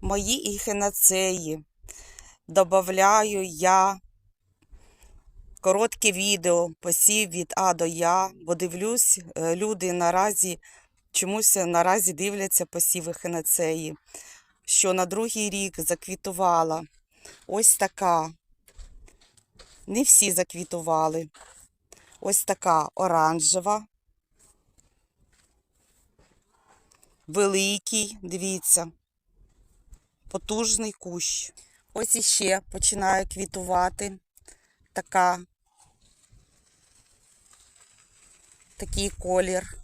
мої ехінацеї. Добавляю я коротке відео посів від А до Я, бо дивлюсь, е, люди наразі чомусь наразі дивляться посів ехінацеї, що на другий рік заквітувала. Ось така. Не всі заквітували. Ось така оранжева. Великий, дивіться, потужний кущ. Ось іще починає квітувати така, такий колір.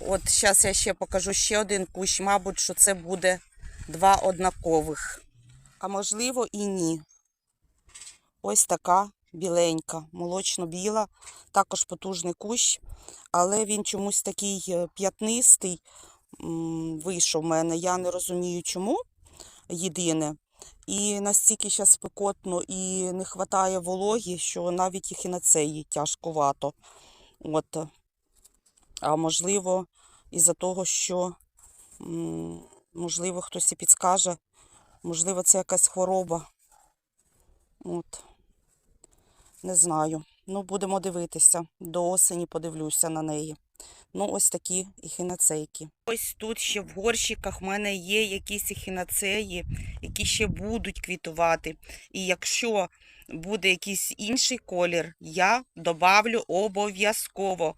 От зараз я ще покажу ще один кущ, мабуть, що це буде два однакових. А можливо і ні. Ось така біленька, молочно-біла, також потужний кущ, але він чомусь такий е, п'ятнистий вийшов в мене. Я не розумію, чому єдине. І настільки зараз спекотно і не вистачає вологі, що навіть їх і на цей тяжкувато. От. А можливо, із-за того, що, можливо, хтось і підскаже, можливо, це якась хвороба. От. Не знаю. Ну, будемо дивитися. До осені подивлюся на неї. Ну, ось такі ехінацейки. Ось тут ще в горщиках в мене є якісь ехінацеї, які ще будуть квітувати. І якщо буде якийсь інший колір, я добавлю обов'язково.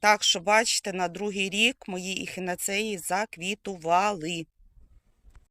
Так що, бачите, на другий рік мої ехінацеї заквітували.